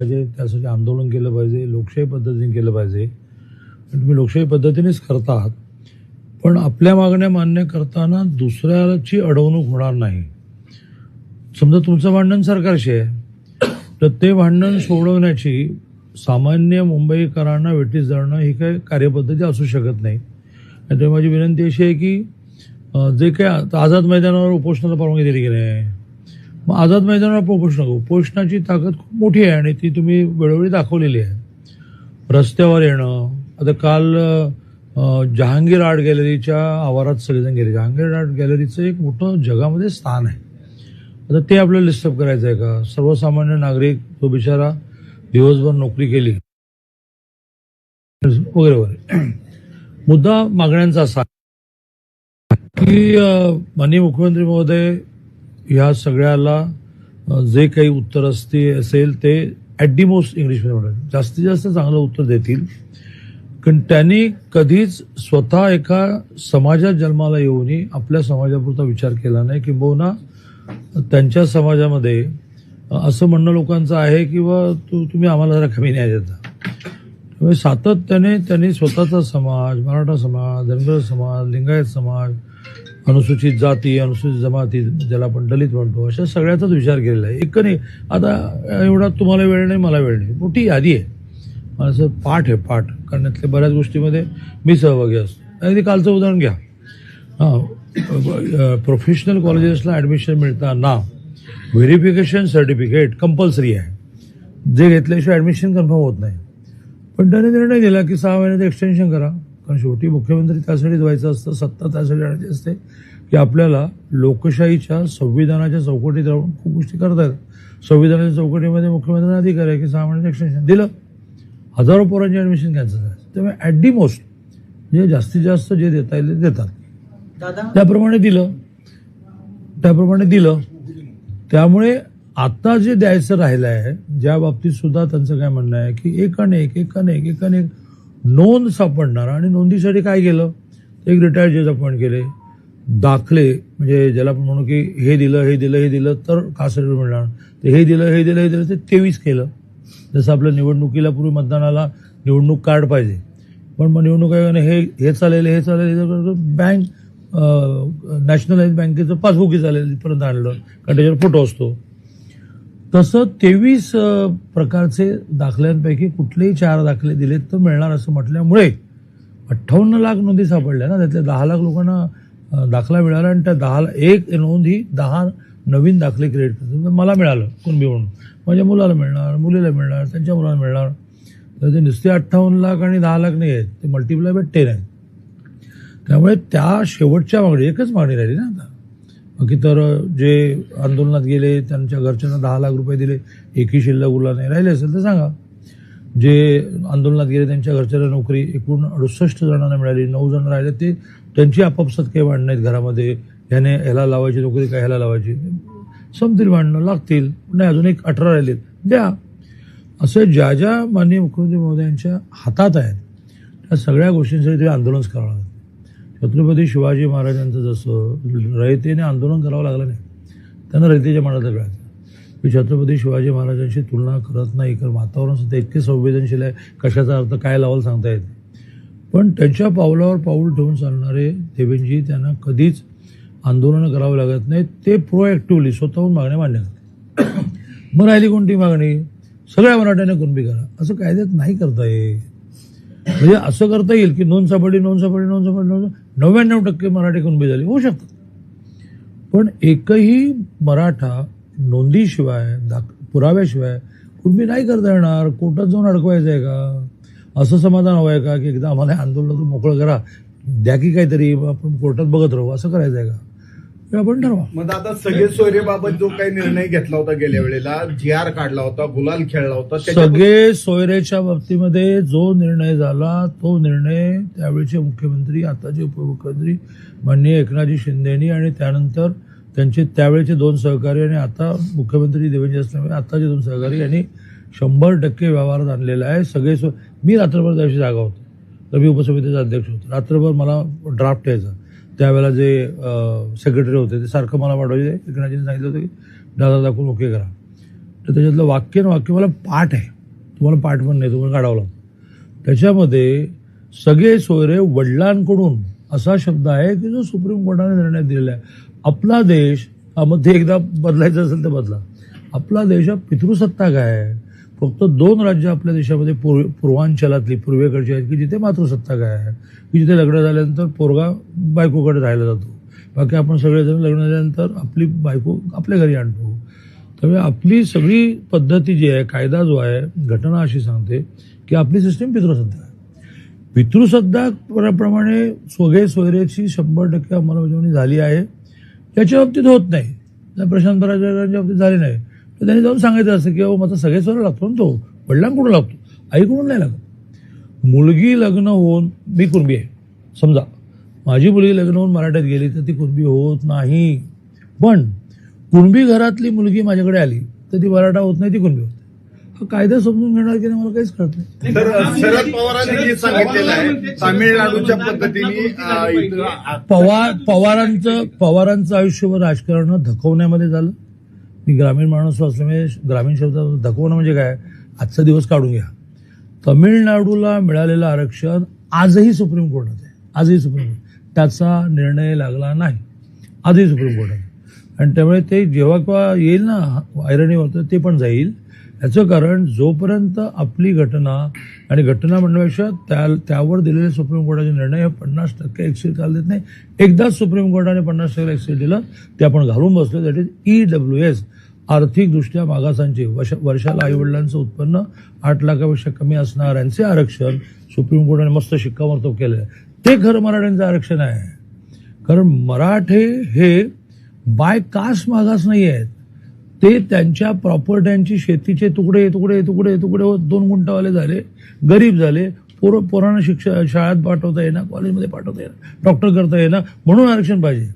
पाहिजे त्यासाठी आंदोलन केलं पाहिजे लोकशाही पद्धतीने केलं पाहिजे. तुम्ही लोकशाही पद्धतीनेच करतात. पण आपल्या मागण्या मान्य करताना दुसऱ्याची अडवणूक होणार नाही. समजा तुमचं भांडण सरकारशी आहे. तर ते भांडण सोडवण्याची सामान्य मुंबईकरांना वेटीस जाणं ही काही कार्यपद्धती असू शकत नाही. आणि त्यामुळे माझी विनंती अशी आहे की जे काय आझाद मैदानावर उपोषणाला परवानगी दिली गेली आहे. मग आझाद मैदानावर पोषण नको उपोषणाची ताकद खूप मोठी आहे आणि ती तुम्ही वेळोवेळी दाखवलेली आहे. रस्त्यावर येणं आता काल जहांगीर आर्ट गॅलरीच्या आवारात सगळेजण गेले. जहांगीर आर्ट गॅलरीचं एक मोठं जगामध्ये स्थान आहे. आता ते आपल्याला डिस्टर्ब करायचं आहे का? सर्वसामान्य नागरिक तो बिचारा दिवसभर नोकरी केली. वगैरे वगैरे. मुद्दा मागण्यांचा असा की माननीय मुख्यमंत्री महोदय ह्या सगळ्याला जे काही उत्तर असते असेल ते ॲट दी मोस्ट इंग्लिशमध्ये म्हणतात. जास्तीत जास्त चांगलं उत्तर देतील. कारण त्यांनी कधीच स्वतः एका समाजात जन्माला येऊनही आपल्या समाजापुरता विचार केला नाही किंबहुना त्यांच्या समाजामध्ये असं म्हणणं लोकांचं आहे की तू तुम्ही आम्हाला जरा कमी न्याय देता. त्यामुळे सातत्याने त्यांनी स्वतःचा समाज मराठा समाज धनगर समाज लिंगायत समाज अनुसूचित जाती अनुसूचित जमाती ज्याला आपण दलित म्हणतो अशा सगळ्याचाच विचार केलेला आहे. एक नाही आता एवढा तुम्हाला वेळ नाही मला वेळ नाही. मोठी यादी आहे. माझं पाठ आहे पाठ. कारण त्यातल्या बऱ्याच गोष्टीमध्ये मी सहभागी असतो. अगदी कालचं उदाहरण घ्या. हां प्रोफेशनल कॉलेजेसला ॲडमिशन मिळताना व्हेरिफिकेशन सर्टिफिकेट कंपल्सरी आहे. जे घेतल्याशिवाय ॲडमिशन कन्फर्म होत नाही. पण त्याने निर्णय दिला की सहा महिन्याचं एक्सटेन्शन करा. कारण शेवटी मुख्यमंत्री त्यासाठीच व्हायचं असतं सत्ता त्यासाठी आणायची असते की आपल्याला लोकशाहीच्या संविधानाच्या चौकटीत राहून खूप गोष्टी करता येतात. संविधानाच्या चौकटीमध्ये मुख्यमंत्र्यांना अधिकार आहे की सहा महिन्याचं एक्सटेन्शन दिलं. हजारो पोरांचे ॲडमिशन कॅन्सल झालं. त्यामुळे ॲट दी मोस्ट म्हणजे जास्तीत जास्त जे देता येईल ते देतात. त्याप्रमाणे दिलं. त्याप्रमाणे दिलं. त्यामुळे आता जे द्यायचं राहिलं आहे ज्या बाबतीत सुद्धा त्यांचं काय म्हणणं आहे की एकानेक एकानेक एकानेक नोंद सापडणार. आणि नोंदीसाठी काय केलं? एक रिटायर्ड जज अपॉइंट केले. दाखले म्हणजे ज्याला आपण म्हणू की हे दिलं हे दिलं हे दिलं तर का सर्टिफिकेट मिळणार. ते हे दिलं हे दिलं हे दिलं ते तेवीस केलं. जसं आपलं निवडणुकीला पूर्वी मतदानाला निवडणूक कार्ड पाहिजे. पण मग निवडणूक आयोगाने हे हे चालेल हे चालेल हे बँक नॅशनलाइज बँकेचं पासबुकही चालेल इथपर्यंत आणलं. कारण त्याच्यावर फोटो असतो. तसं तेवीस प्रकारचे दाखल्यांपैकी कुठलेही चार दाखले दिलेत तर मिळणार असं म्हटल्यामुळे अठ्ठावन्न लाख नोंदी सापडल्या ना. त्यातल्या दहा लाख लोकांना दाखला मिळाला आणि त्या दहा एक नोंद ही दहा नवीन दाखले क्रिएट करतात. मला मिळालं कुणबी म्हणून. माझ्या मुलाला मिळणार मुलीला मिळणार त्यांच्या मुलाला मिळणार. तर ते नुसते अठ्ठावन्न लाख आणि दहा लाख नाही आहेत. ते मल्टिप्लाय बाय टेन आहेत. त्यामुळे त्या शेवटच्या मागणी एकच मागणी राहिली ना आता. बाकी तर जे आंदोलनात गेले त्यांच्या घरच्यांना दहा लाख रुपये दिले एकही शिल्लक उरला नाही. राहिले असेल तर सांगा. जे आंदोलनात गेले त्यांच्या घरच्यांना नोकरी एकूण अडुसष्ट जणांना मिळाली नऊ जण राहिले. ते त्यांची आपापसात काही भांडणं आहेत घरामध्ये. ह्याने ह्याला लावायची नोकरी काय ह्याला लावायची? संपतील भांडणं लागतील. नाही अजून एक अठरा राहिलेत. द्या. असं ज्या ज्या माननीय मुख्यमंत्री महोदयांच्या हातात आहेत त्या सगळ्या गोष्टींसाठी तुम्ही आंदोलनच करावं लागतं छत्रपती शिवाजी महाराजांचं जसं रयतेने आंदोलन करावं लागलं नाही त्यांना रयतेच्या मनात कळायचं. मी छत्रपती शिवाजी महाराजांशी तुलना करत नाही कारण वातावरण सुद्धा इतके संवेदनशील आहे कशाचा अर्थ काय लावाल सांगता येत पण त्यांच्या पावलावर पाऊल ठेवून चालणारे देवेंजी त्यांना कधीच आंदोलनं करावं लागत नाही ते प्रोॲक्टिव्हली स्वतःहून मागण्या मान्य करतात मग राहिली कोणती मागणी? सगळ्या मराठ्यांना कुणबी करा. असं कायद्यात नाही करता येत. म्हणजे असं करता येईल की नोंद सापडली नोंद सापडली नोंद सापडली नोंद नव्याण्णव टक्के मराठी कुणबी झाली. होऊ शकतात पण एकही मराठा नोंदीशिवाय दाख पुराव्याशिवाय कुणबी नाही करता येणार. कोर्टात जाऊन अडकवायचं आहे का? असं समाधान हवं आहे का की एकदा आम्हाला हे आंदोलनातून मोकळं करा. द्या की काहीतरी आपण कोर्टात बघत राहू. असं करायचं आहे का? आपण ठरवा. मग आता सगळे सोयरेबाबत जो काही निर्णय घेतला होता गेल्या वेळेला जी आर काढला होता गुलाल खेळला होता त्याच्याबद्दल- सगळे सोयरेच्या बाबतीमध्ये जो निर्णय झाला तो निर्णय त्यावेळेचे मुख्यमंत्री आताचे उपमुख्यमंत्री माननीय एकनाथजी शिंदेनी आणि त्यानंतर त्यांचे त्यावेळेचे दोन सहकारी आणि आता मुख्यमंत्री देवेंद्र असल्यामुळे आताचे दोन सहकारी यांनी शंभर टक्के व्यवहारात आणलेला आहे. सगळे सो मी रात्रभर त्याविषयी जागा होतो. रवी उपसमितीचा अध्यक्ष होतो. रात्रभर मला ड्राफ्ट यायचा. त्यावेळेला जे सेक्रेटरी होते ते सारखं मला वाटवायचे एकनाथजीने सांगितलं होतं की दादा दाखवून ओके करा. तर त्याच्यातलं वाक्य न वाक्य मला पाठ आहे. तुम्हाला पाठ पण नाही तुम्हाला काढावं लागतं. त्याच्यामध्ये सगळे सोयरे वडिलांकडून असा शब्द आहे की जो सुप्रीम कोर्टाने निर्णय दिलेला आहे. आपला देश हा, मग ते एकदा बदलायचं असेल तर बदला. आपला देश हा पितृसत्ताक आहे. फक्त दोन राज्य आपल्या देशामध्ये पूर्व पूर्वांचलातली पूर्वेकडची आहेत की जिथे मातृसत्ताक आहे. की जिथे लग्न झाल्यानंतर पोरगा बायकोकडे राहायला जातो. बाकी आपण सगळेजण लग्न झाल्यानंतर आपली बायको आपल्या घरी आणतो. त्यामुळे आपली सगळी पद्धती जी आहे कायदा जो आहे घटना अशी सांगते की आपली सिस्टीम पितृसत्ता आहे. पितृसत्ताक प्रमाणे सोगे सोयरेची शंभर टक्के अंमलबजावणी झाली आहे. याच्या बाबतीत होत नाही. प्रशांत पराजकांच्या बाबतीत झाली नाही. तर त्यांनी जाऊन सांगायचं असं की अहो माझा सगळे सोयरा लागतो ना तो. वडिलांकडून लागतो. आईकडून नाही लागत. मुलगी लग्न होऊन मी कुणबी आहे. समजा माझी मुलगी लग्न होऊन मराठ्यात गेली तर ती कुणबी होत नाही. पण कुणबी घरातली मुलगी माझ्याकडे आली तर ती मराठा होत नाही ती कुणबी होते हा कायदा समजून घेणार की नाही मला काहीच कळत नाही. तर शरद पवारांनी जे सांगितलेलं आहे. तामिळनाडूच्या पद्धतीने पवार पवारांचं पवारांचं आयुष्यभर राजकारण धकवण्यामध्ये झालं. मी ग्रामीण माणूस असल्यामुळे ग्रामीण शब्द दाखवणं म्हणजे काय? आजचा दिवस काढून घ्या. तमिळनाडूला मिळालेलं आरक्षण आजही सुप्रीम कोर्टात आहे. आजही सुप्रीम कोर्ट त्याचा निर्णय लागला नाही. आजही सुप्रीम कोर्टात आहे. आणि त्यामुळे ते जेव्हा केव्हा येईल ना ऐरणीवर ते पण जाईल. याचं कारण जोपर्यंत आपली घटना आणि घटना म्हणण्यापेक्षा त्या त्यावर दिलेले सुप्रीम कोर्टाचे निर्णय हे पन्नास टक्के एक्सिट काल देत नाही. एकदाच सुप्रीम कोर्टाने पन्नास टक्के एक्सिट दिलं ते आपण घालून बसलो. That is E W S आर्थिकदृष्ट्या मागासांचे वर्ष वर्षाला आईवडिलांचं उत्पन्न आठ लाखापेक्षा कमी असणाऱ्यांचे आरक्षण सुप्रीम कोर्टाने मस्त शिक्कामोर्तब केलं आहे ते खरं मराठ्यांचं आरक्षण आहे. कारण मराठे हे बाय कास्ट मागास नाही आहेत. ते त्यांच्या प्रॉपर्ट्यांची शेतीचे तुकडे तुकडे तुकडे तुकडे होत दोन गुंटावाले झाले गरीब झाले पोर पोरांना शिक्षण शाळेत पाठवता येणार कॉलेजमध्ये पाठवता येणार डॉक्टर करता येणार म्हणून आरक्षण पाहिजे.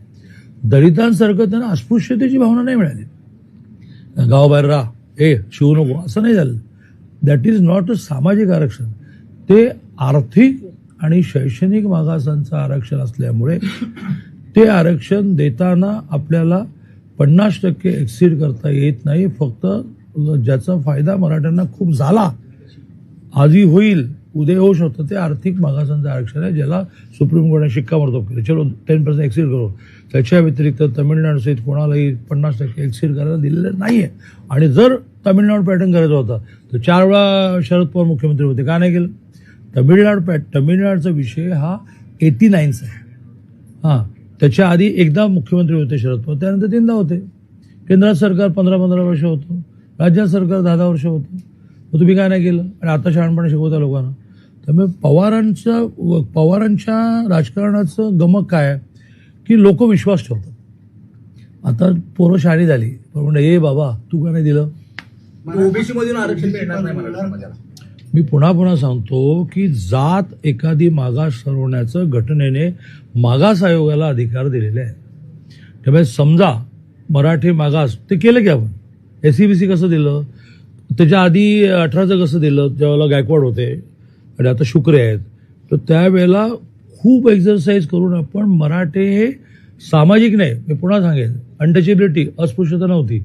दलितांसारखं त्यांना अस्पृश्यतेची भावना नाही मिळाली. गावाबाहेर राहा. ए शिवू नको. असं नाही झालं. दॅट इज नॉट अ सामाजिक आरक्षण. ते आर्थिक आणि शैक्षणिक मागासांचं आरक्षण असल्यामुळे ते आरक्षण देताना आपल्याला पन्नास टक्के एक्सीड करता येत नाही. फक्त ज्याचा फायदा मराठ्यांना खूप झाला आधी होईल उद्या होऊ शकतं. ते आर्थिक मागासांचं आरक्षण आहे ज्याला सुप्रीम कोर्टाने शिक्कामोर्तब केलं. चलो टेन पर्सेंट एक्सीड करू. त्याच्या व्यतिरिक्त तमिळनाडू सहित कोणालाही पन्नास टक्के एक्सिट करायला दिलेलं नाही आहे आणि जर तामिळनाडू पॅटर्न करायचा होता तर चार वेळा शरद पवार मुख्यमंत्री होते. का नाही केलं? तमिळनाडू पॅट तमिळनाडूचा विषय हा एटी नाईनचा आहे. हां त्याच्या आधी एकदा मुख्यमंत्री होते शरद पवार त्यानंतर तीनदा होते. केंद्रात सरकार पंधरा पंधरा वर्ष होतं. राज्यात सरकार दहा दहा वर्ष होतं. मग तुम्ही काय नाही केलं? आणि आता शहाणपणे शिकवता लोकांना. त्यामुळे पवारांचं पवारांच्या राजकारणाचं गमक काय आहे? की लोक विश्वास ठेवतात. आता पोरं शाळी झाली पण म्हणलं ए बाबा तू का नाही दिलं? ओबीसी मधून आरक्षण मिळणार नाही मराठा मी पुन्हा पुन्हा सांगतो की जात एखादी मागास ठरवण्याचं घटनेने मागास आयोगाला अधिकार दिलेले आहे त्यामुळे समजा मराठी मागास ते केलं की आपण? एस सी बी सी कसं दिलं? त्याच्या आधी अठराचं कसं दिलं? ज्यावेळेला गायकवाड होते आणि आता शुक्रे आहेत तर त्यावेळेला खूप एक्झरसाईज करून आपण मराठे हे सामाजिक नाही मी पुन्हा सांगेन. अनटचेबिलिटी अस्पृश्यता नव्हती.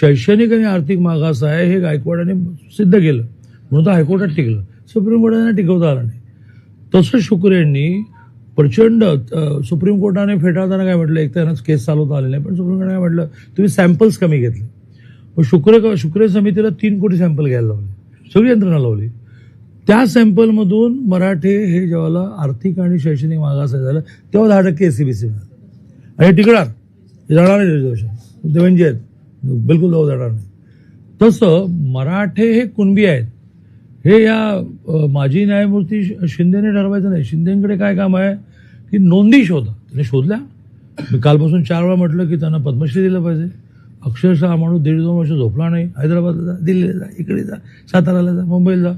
शैक्षणिक आणि आर्थिक मागास आहे हे गायकवाडाने सिद्ध केलं. म्हणून तर हायकोर्टात टिकलं. सुप्रीम कोर्टाने टिकवता आलं नाही. तसं शुक्र यांनी प्रचंड सुप्रीम कोर्टाने फेटाळताना काय म्हटलं? एक तर केस चालवता आले नाही पण सुप्रीम कोर्टाने काय म्हटलं? तुम्ही सॅम्पल्स कमी घेतले. मग शुक्र शुक्र समितीला तीन कोटी सॅम्पल घ्यायला लावले. सगळी यंत्रणा लावली. त्या सॅम्पलमधून मराठे हे जेव्हा आर्थिक आणि शैक्षणिक मागास झालं तेव्हा दहा टक्के एस सी बी सी मिळालं. आणि टिकणार हे जाणार नाही रिझर्वेशन देवेंजी आहेत. बिलकुल जाऊ जाणार नाही. तसं मराठे हे कुणबी आहेत? हे या माजी न्यायमूर्ती शिंदेने ठरवायचं नाही. शिंदेकडे काय काम आहे? की नोंदी शोधा. त्याने शोधल्या. मी कालपासून चार वेळा म्हटलं की त्यांना पद्मश्री दिलं पाहिजे. अक्षरशः माणूस दीड दोन वर्ष झोपला नाही. हैदराबादला जा दिल्लीला जा इकडे जा साताराला जा मुंबईला जा.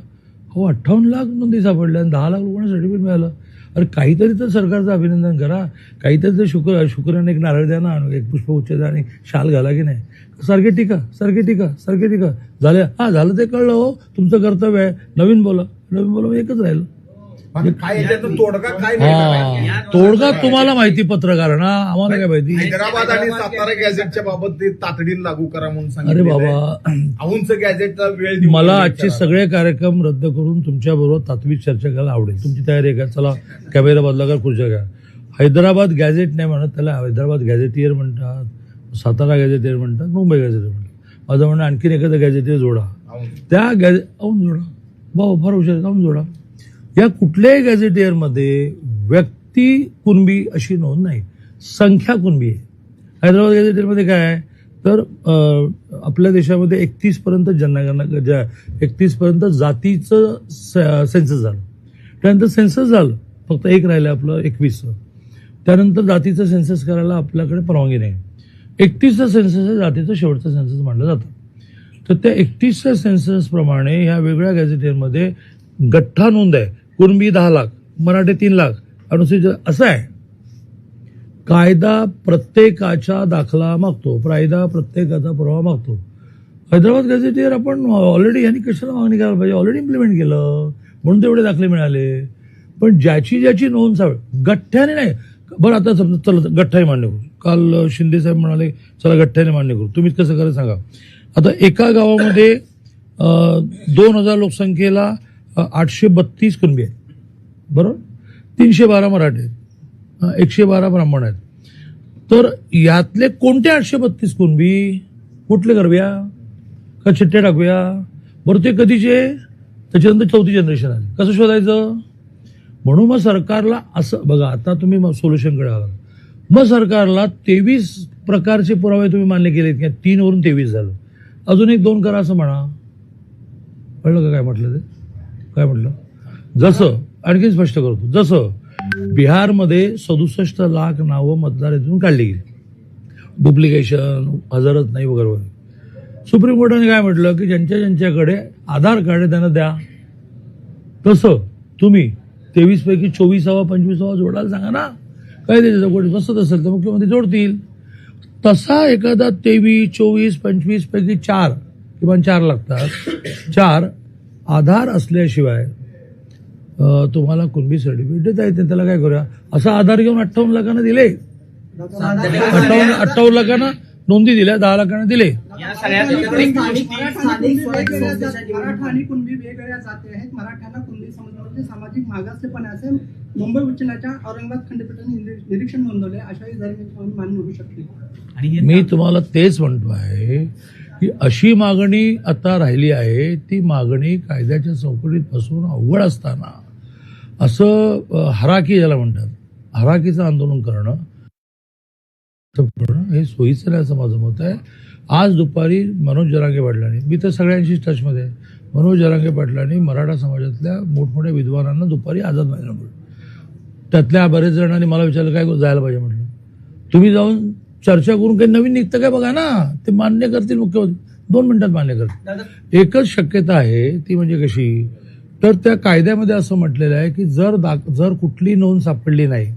हो अठ्ठावन्न लाख नोंदी सापडल्या आणि दहा लाख लोकांना सर्टिफिकेट मिळालं. अरे काहीतरी तर सरकारचं अभिनंदन करा. काहीतरी तर शुक्र शुक्राने एक नारळ द्या ना एक एक उच्च द्या आणि शाल घाला की नाही. सारखे टीका सारखे टीका सारखे टीका. झाले. हा झालं ते कळलं हो. तुमचं कर्तव्य आहे. नवीन बोला. नवीन बोला मग एकच राहिलं. आता काय याच्यातून तोडगा काय तोडगा तुम्हाला माहिती पत्रकारांना आम्हाला काय माहिती? हैदराबाद आणि सातारा गॅझेटच्या बाबत ते तातडीने लागू करा म्हणून अरे सांगितलेलं आहे. बाबा. औंच गॅझेटचा वेळ देऊन मला आजचे. सगळे कार्यक्रम रद्द करून तुमच्या बरोबर तात्विक चर्चा करायला आवडेल. तुमची तयारी आहे का? चला कॅमेरा बदला का खुर्च्या घ्या. हैदराबाद गॅझेट नाही म्हणत त्याला हैदराबाद गॅझेटियर म्हणतात सातारा गॅझेटियर म्हणतात मुंबई गॅझेटियर म्हणतात. माझं म्हणणं आणखीन एखादं गॅझेटियर जोडा. औंध. त्या गॅझे औन जोडा. भाऊ फार हुशार जाऊन जोडा. या कुठल्याही गॅझेटियरमध्ये व्यक्ती कुणबी अशी नोंद नाही. संख्या कुणबी आहे? हैदराबाद गॅझेटियरमध्ये काय आहे? तर आपल्या देशामध्ये एकतीस पर्यंत जनगणना ज्या एकतीस पर्यंत जातीचं सेन्सस झालं. त्यानंतर सेन्सस झालं. फक्त एक राहिलं आपलं एकवीसचं त्यानंतर जातीचं सेन्सस करायला आपल्याकडे परवानगी नाही. एकतीसचं सेन्सस हे जातीचं शेवटचं सेन्सस मानलं जातं. तर त्या एकतीसच्या सेन्सस प्रमाणे ह्या वेगळ्या गॅझेटियरमध्ये गठ्ठा नोंद आहे. कुणबी दहा लाख मराठी तीन लाख अनुसूचित असं आहे. कायदा प्रत्येकाचा दाखला मागतो कायदा प्रत्येकाचा पुरावा मागतो. हैदराबाद गॅझेटियर आपण ऑलरेडी यांनी कशाला मागणी करायला पाहिजे? ऑलरेडी इम्प्लिमेंट केलं म्हणून तेवढे दाखले मिळाले. पण ज्याची ज्याची नोंद साव गठ्ठ्याने नाही. बरं आता समजा चला गठ्ठाही मान्य करू. काल शिंदे साहेब म्हणाले चला गठ्ठ्याने मान्य करू. तुम्ही कसं करायचं सांगा. आता एका गावामध्ये दोन हजार लोकसंख्येला आठशे बत्तीस कुणबी आहेत. बरोबर? तीनशे बारा मराठी आहेत. एकशे बारा ब्राह्मण आहेत. तर यातले कोणते आठशे बत्तीस कुणबी? कुठले करूया? का चिट्टे टाकूया? बरं ते कधीचे? त्याच्यानंतर चौथी जनरेशन आली. कसं शोधायचं? म्हणून मग सरकारला असं बघा आता तुम्ही मग सोल्युशनकडे आला मग सरकारला तेवीस प्रकारचे पुरावे तुम्ही मान्य केले की तेवीस झालं. अजून एक दोन करा असं म्हणा. कळलं का काय म्हटलं ते? काय म्हटलं जसं आणखी स्पष्ट करतो. जसं बिहारमध्ये सदुसष्ट लाख नावं मतदार यातून काढली गेली. डुप्लिकेशन हजरत नाही वगैरे वगैरे. सुप्रीम कोर्टाने काय म्हटलं की ज्यांच्या ज्यांच्याकडे आधार कार्ड आहे त्यांना द्या. तसं तुम्ही तेवीसपैकी चोवीसावा पंचवीसावा जोडायला सांगा ना. काय त्याच्या कोणी बसत असेल तर मुख्यमंत्री जोडतील. तसा एखादा तेवीस चोवीस पंचवीसपैकी चार किंवा चार लागतात. चार आधार असल्याशिवाय तुम्हाला कुणबी सर्टिफिकेट देता येते त्याला काय करूया? असा आधार घेऊन अठ्ठावन्न लाखांना दिले. अठ्ठावन्न अठ्ठावन्न लाखांना नोंदी दिल्या दहा लाखांना दिले. मराठा आणि कुणबी वेगवेगळ्या जाती आहेत. मराठ्यांना कुणबी समाजामध्ये सामाजिक मागासलेपणा असे मुंबई उच्च न्यायालयाच्या औरंगाबाद खंडपीठाने निरी- निरीक्षण नोंदवले. अशाही जरी मान्य होऊ शकते. आणि मी तुम्हाला तेच म्हणतो आहे की अशी मागणी आता राहिली आहे ती मागणी कायद्याच्या चौकटीत बसून अवघड असताना असं हराकी ज्याला म्हणतात हराकीचं आंदोलन करणं करणं हे सोयीचं नाही असं माझं मत आहे. आज दुपारी मनोज जरांगे पाटलांनी मी तर सगळ्यांशीच टचमध्ये आहे मनोज जरांगे पाटलांनी मराठा समाजातल्या मोठमोठ्या विद्वानांना दुपारी आझाद व्हायला म्हटलं त्यातल्या बरेच जणांनी मला विचारलं काय जायला पाहिजे? म्हटलं. तुम्ही जाऊन चर्चा करून काही नवीन निघतं काय बघा ना? ते मान्य करतील मुख्यमंत्री. दोन मिनिटात मान्य करतील. एकच शक्यता आहे ती म्हणजे कशी? तर त्या कायद्यामध्ये असं म्हटलेलं आहे की जर दाख जर कुठली नोंद सापडली नाही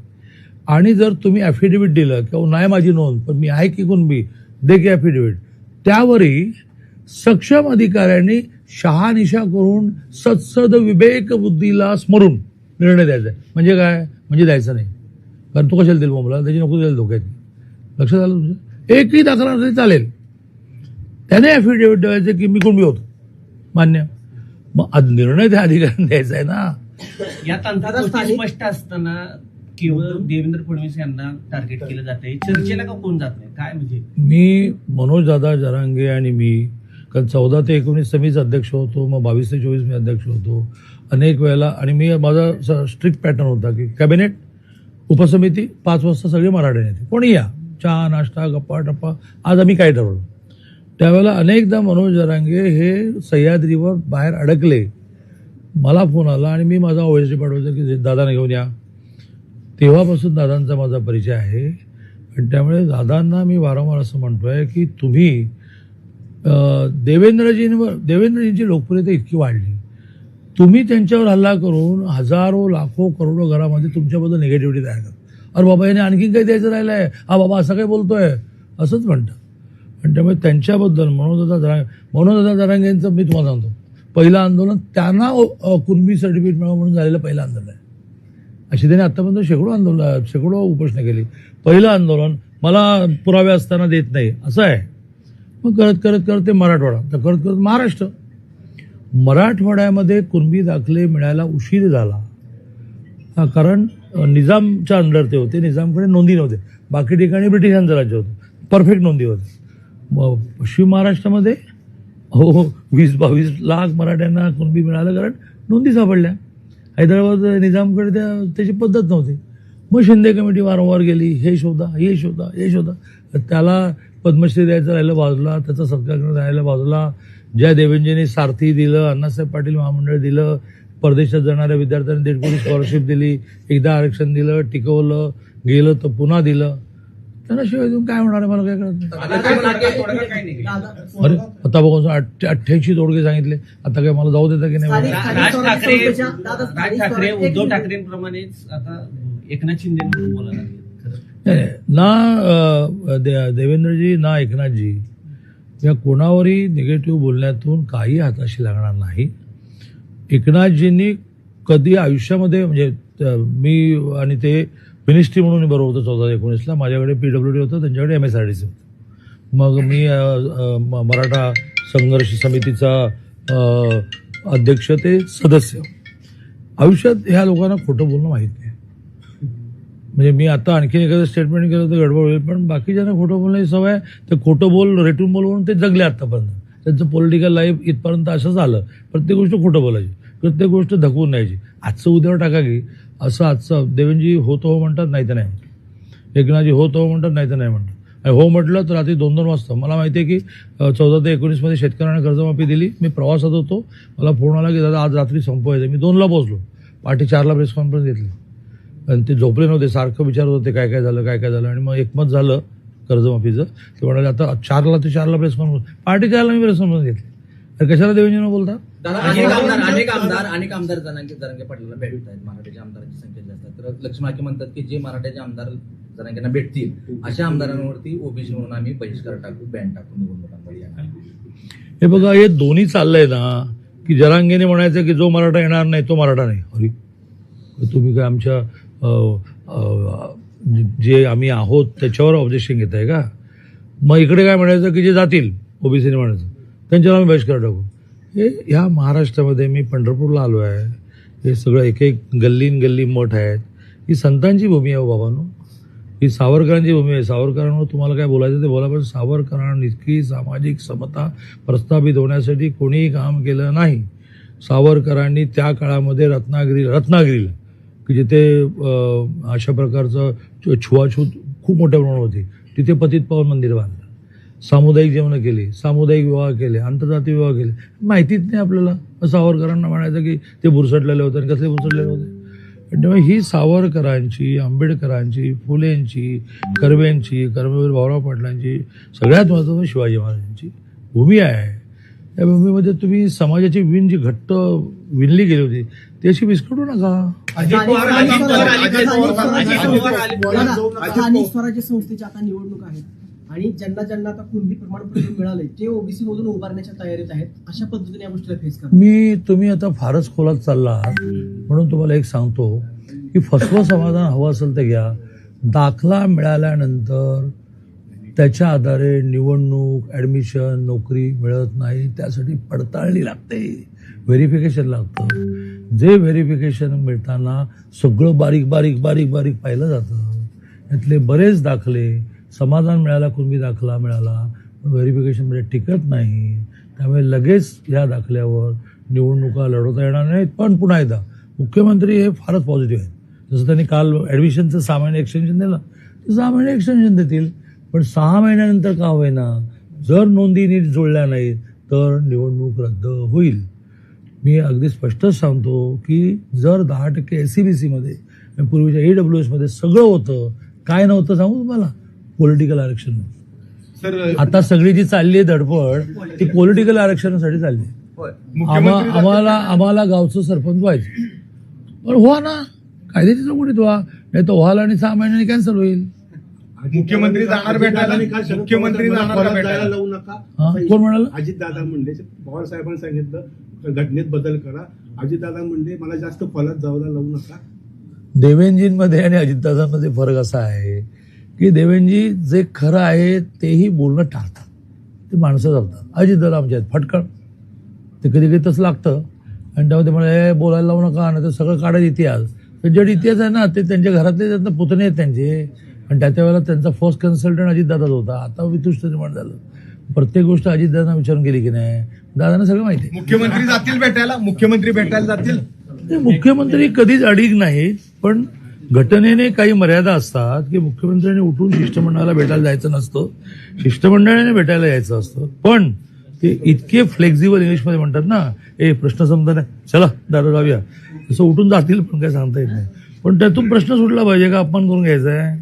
आणि जर तुम्ही ॲफिडेव्हिट दिलं किंवा नाही माझी नोंद पण मी आहे की कुणबी दे की ॲफिडेव्हिट त्यावरही सक्षम अधिकाऱ्यांनी शहानिशा करून सत्सद विवेक बुद्धीला स्मरून निर्णय द्यायचा म्हणजे काय? म्हणजे द्यायचं नाही. कारण तो कशाला देईल बोंबला? त्याची नको द्यायला धोक्यात लक्षात आलं तुमचं. एकही दाखला नसेल चालेल. त्याने ॲफिडेव्हिट द्यायचं की मी कुणबी होतो? मान्य. मग आज निर्णय त्या अधिकाऱ्यांनी द्यायचा आहे ना. या तंत्रात स्थानिक- स्पष्ट असताना केवळ देवेंद्र फडणवीस यांना टार्गेट केलं जात आहे चर्चेला का कोण जात नाही? काय म्हणजे? मी मनोज दादा जरांगे आणि मी कारण चौदा ते एकोणीस मीच अध्यक्ष होतो मग बावीस ते चोवीस मी अध्यक्ष होतो. अनेक वेळेला आणि मी माझा स्ट्रिक्ट पॅटर्न होता की कॅबिनेट उपसमिती पाच वाजता सगळे मराठी नेते कोणी या? चहा नाश्ता गप्पा टप्पा. आज आम्ही काय ठरवलं? त्यावेळेला अनेकदा मनोज जरांगे हे सह्याद्रीवर बाहेर अडकले. मला फोन आला आणि मी माझा ओएसडी पाठवतो की दादांना घेऊन या. तेव्हापासून दादांचा माझा परिचय आहे. आणि त्यामुळे दादांना मी वारंवार असं म्हणतोय की तुम्ही देवेंद्रजींवर देवेंद्रजींची लोकप्रियता इतकी वाढली. तुम्ही त्यांच्यावर हल्ला करून हजारो लाखो करोडो घरामध्ये तुमच्याबद्दल निगेटिव्हिटी तयार करता. अरे बाबा याने आणखीन काही द्यायचं राहिलं आहे हा बाबा असं काय बोलतोय. असंच म्हणतात आणि त्यामुळे त्यांच्याबद्दल मनोजदा जरांगे मनोजदा दरांगेंचं मी तुम्हाला सांगतो. पहिलं आंदोलन त्यांना कुर्मी कुणबी सर्टिफिकेट मिळावं म्हणून झालेलं पहिलं आंदोलन आहे. अशी त्यांनी आतापर्यंत शेकडो आंदोलन शेकडो उपोषणं केली. पहिलं आंदोलन मला पुरावे असताना देत नाही असं आहे. मग करत करत करत ते मराठवाडा. तर करत करत महाराष्ट्र. मराठवाड्यामध्ये कुणबी दाखले मिळायला उशीर झाला. कारण निजामच्या अंडर ते होते. निजामकडे नोंदी नव्हते. बाकी ठिकाणी ब्रिटिशांचं राज्य होतं. परफेक्ट नोंदी होते. मग पश्चिम महाराष्ट्रामध्ये हो हो वीस बावीस लाख मराठ्यांना कुणबी मिळालं कारण नोंदी सापडल्या. हैदराबाद निजामकडे त्या त्याची पद्धत नव्हती. मग शिंदे कमिटी वारंवार गेली. हे शोधा हे शोधा हे शोधा. तर त्याला पद्मश्री द्यायचं राहिलं बाजूला त्याचा सत्कार करणं राहिलं बाजूला. ज्या देवेंजींनी सारथी दिलं अण्णासाहेब पाटील महामंडळ दिलं. परदेशात जाणाऱ्या विद्यार्थ्यांना दीड कोटी स्कॉलरशिप दिली. एकदा आरक्षण दिलं टिकवलं गेलं तर पुन्हा दिलं. त्यांना शिवाय देऊन काय होणार आहे? मला काय कळत नाही. तोडगा- तोडगा काय नाही? दादा अरे आता बघून अठ्ठ्याऐंशी तोडगे सांगितले. आता काय मला जाऊ देता की नाही? राज ठाकरे उद्धव. ठाकरेंप्रमाणेच आता एकनाथ शिंदे. ना देवेंद्रजी ना एकनाथजी. या कोणावरही निगेटिव्ह बोलण्यातून काही हाताशी लागणार नाही. एकनाथजींनी कधी आयुष्यामध्ये म्हणजे मी आणि ते मिनिस्ट्री म्हणून बरोबर होतं चौदा एकोणीसला. माझ्याकडे पी डब्ल्यू डी होतं त्यांच्याकडे M S R D C होतं. मग मी म- मराठा संघर्ष समितीचा अध्यक्ष ते सदस्य. आयुष्यात ह्या लोकांना खोटं बोलणं माहीत नाही. म्हणजे मी आता आणखी एखादं स्टेटमेंट केलं तर गडबड होईल पण बाकीच्यांना खोटं बोलण्याची सवय ते खोटं बोल रेटून बोलवून ते जगले आतापर्यंत. त्यांचं पॉलिटिकल लाईफ इथपर्यंत असं झालं प्रत्येक गोष्ट खोटं बोलायची. प्रत्येक गोष्ट धकवून न्यायची आजचं उद्यावर टाका की असं आजचं देवेंजी होतो हो म्हणतात नाही तर नाही म्हणतात. एकनाथजी होतो हो म्हणतात नाही तर नाही म्हणतात. आणि हो म्हटलं तर रात्री दोन दोन वाजता. मला माहिती आहे की चौदा ते एकोणीसमध्ये शेतकऱ्यांना कर्जमाफी दिली. मी प्रवासात होतो. मला फोन आला की दादा आज रात्री संपवायचं मी दोनला पोहोचलो. पहाटे चारला प्रेस कॉन्फरन्स घेतली. आणि ते झोपले नव्हते. सारखं विचारत होते काय काय झालं काय काय झालं? आणि मग एकमत झालं कर्जमाफीचं. ते म्हणाले आता चारला ते चारला प्रेस कॉन्फरन्स. पहाटे चारला मी प्रेस कॉन्फरन्स घेतली. अरे कशाला देवेंजीनं बोलता? दादा अनेक आमदार अनेक आमदार. अनेक आमदार जनांगे जरांगे पाटलांना भेटत आहेत. मराठ्याच्या आमदारांची संख्या जास्त आहे. तर लक्ष्मणाके म्हणतात की जे मराठ्याचे आमदार जनांगेंना भेटतील अशा आमदारांवरती ओबीसी म्हणून आम्ही बहिष्कार टाकू बॅन टाकू निवडणुकांमध्ये हे बघा हे दोन्ही चाललंय ना की जरांगेने म्हणायचं की जो मराठा येणार नाही तो मराठा नाही. अरे तुम्ही काय आमच्या जे आम्ही आहोत त्याच्यावर ऑब्जेक्शन घेत आहे का? मग इकडे काय म्हणायचं की जे जातील ओबीसीने म्हणायचं? त्यांच्यावर आम्ही बहिष्कार टाकू. हे ह्या महाराष्ट्रामध्ये मी पंढरपूरला आलो आहे हे सगळं एक एक गल्लीन गल्ली मठ आहेत. ही संतांची भूमी आहे हो बाबांनो. ही सावरकरांची भूमी आहे. सावरकरांवर तुम्हाला काय बोलायचं ते बोला पण सावरकरांनी सामाजिक समता प्रस्थापित होण्यासाठी कोणीही काम केलं नाही. सावरकरांनी त्या काळामध्ये रत्नागिरी रत्नागिरीला की जिथे अशा प्रकारचं छु- छुवाछूत खूप मोठ्या प्रमाणात होती. तिथे पतित पावन मंदिर बांधलं. सामुदायिक जेवणं केली सामुदायिक विवाह केले आंतरजातीय विवाह केले. माहितीच नाही आपल्याला. सावरकरांना म्हणायचं की ते बुरसटलेले होते आणि कसले बुरसटलेले होते? तेव्हा ही सावरकरांची आंबेडकरांची फुलेंची कर्वेंची कर्मवीर भाऊराव पाटलांची सगळ्यात महत्त्वाचं शिवाजी महाराजांची भूमी आहे. त्या भूमीमध्ये तुम्ही समाजाची विण जी घट्ट विणली गेली होती ती अशी विस्कटू नका. स्थानिक स्वराज्य संस्थेच्या आता निवडणूक आहेत आणि ज्यांना ज्यांना आता कुणबी प्रमाणपत्र मिळाले ते ओबीसी मधून उभारण्याच्या तयारीत आहेत. अशा पद्धतीने या गोष्टीला फेस करा मी तुम्ही आता फारच खोलात चालला आहात. म्हणून तुम्हाला एक सांगतो की फसवं समाधान हवं असेल तर घ्या. दाखला मिळाल्यानंतर त्याच्या आधारे निवडणूक ॲडमिशन नोकरी मिळत नाही. त्यासाठी पडताळणी लागते. व्हेरिफिकेशन लागतं. जे व्हेरिफिकेशन मिळताना सगळं बारीक बारीक बारीक बारीक पाहिलं जातं. यातले बरेच दाखले समाधान मिळाला कुणबी दाखला मिळाला पण व्हेरिफिकेशनमध्ये टिकत नाही. त्यामुळे लगेच या दाखल्यावर निवडणुका लढवता येणार नाहीत पण पुन्हा एकदा मुख्यमंत्री हे फारच पॉझिटिव्ह आहेत. जसं त्यांनी काल ॲडमिशनचं सहा महिने एक्सटेन्शन दिलं ते सहा महिने एक्सटेन्शन देतील पण सहा महिन्यानंतर का होईना जर नोंदी नीट जुळल्या नाहीत तर निवडणूक रद्द होईल. मी अगदी स्पष्टच सांगतो की जर दहा टक्के एस सी बी सीमध्ये पूर्वीच्या ई डब्ल्यू एसमध्ये सगळं होतं काय नव्हतं सांगू तुम्हाला? पॉलिटिकल आरक्षण. सर आता सगळी जी चालली आहे धडपड ती पॉलिटिकल आरक्षणासाठी चालली आहे. आम्हाला आम्हाला गावचं सरपंच व्हायचं. पण व्हा ना. कायद्याची चौकटीत व्हा. नाही तर व्हाल आणि सहा महिन्यांनी कॅन्सल होईल. मुख्यमंत्री जाणार भेटायला. मुख्यमंत्री जाणार लावू नका? कोण म्हणाल? अजित दादा म्हणले पवार साहेबांनी सांगितलं घटनेत बदल करा. अजित दादा म्हणले मला जास्त खोलात जायला लावू नका. देवेंजींमध्ये आणि अजितदादांमध्ये फरक असा आहे की देवेंजी जे खरं आहे तेही बोलणं टाळतात. ते माणसं चालतात. अजितदादा आमच्या आहेत फटकळ. ते कधी कधी तसं लागतं. आणि तेव्हा ते म्हणे बोलायला लावू नका नाही तर सगळं काढायचं इतिहास. तर जे इतिहास आहे ना ते त्यांच्या घरातले त्यांना पुतणे आहेत त्यांचे. आणि त्या त्या वेळेला त्यांचा फर्स्ट कन्सल्टंट अजितदादाच होता. आता वितुष्ट निर्माण झालं. प्रत्येक गोष्ट अजितदादांना विचारून केली की नाही? दादांना सगळं माहिती आहे. मुख्यमंत्री जातील भेटायला? मुख्यमंत्री भेटायला जातील? मुख्यमंत्री कधीच अडीग नाहीत पण घटनेने काही मर्यादा असतात की मुख्यमंत्र्यांनी उठून शिष्टमंडळाला भेटायला जायचं नसतं. शिष्टमंडळाने भेटायला यायचं असतं. पण ते इतके फ्लेक्झिबल इंग्लिशमध्ये म्हणतात ना ए प्रश्न समजा नाही. चला दारू लावूया. तसं उठून जातील पण काय सांगता येत नाही. पण त्यातून प्रश्न सुटला पाहिजे का? अपमान करून घ्यायचा आहे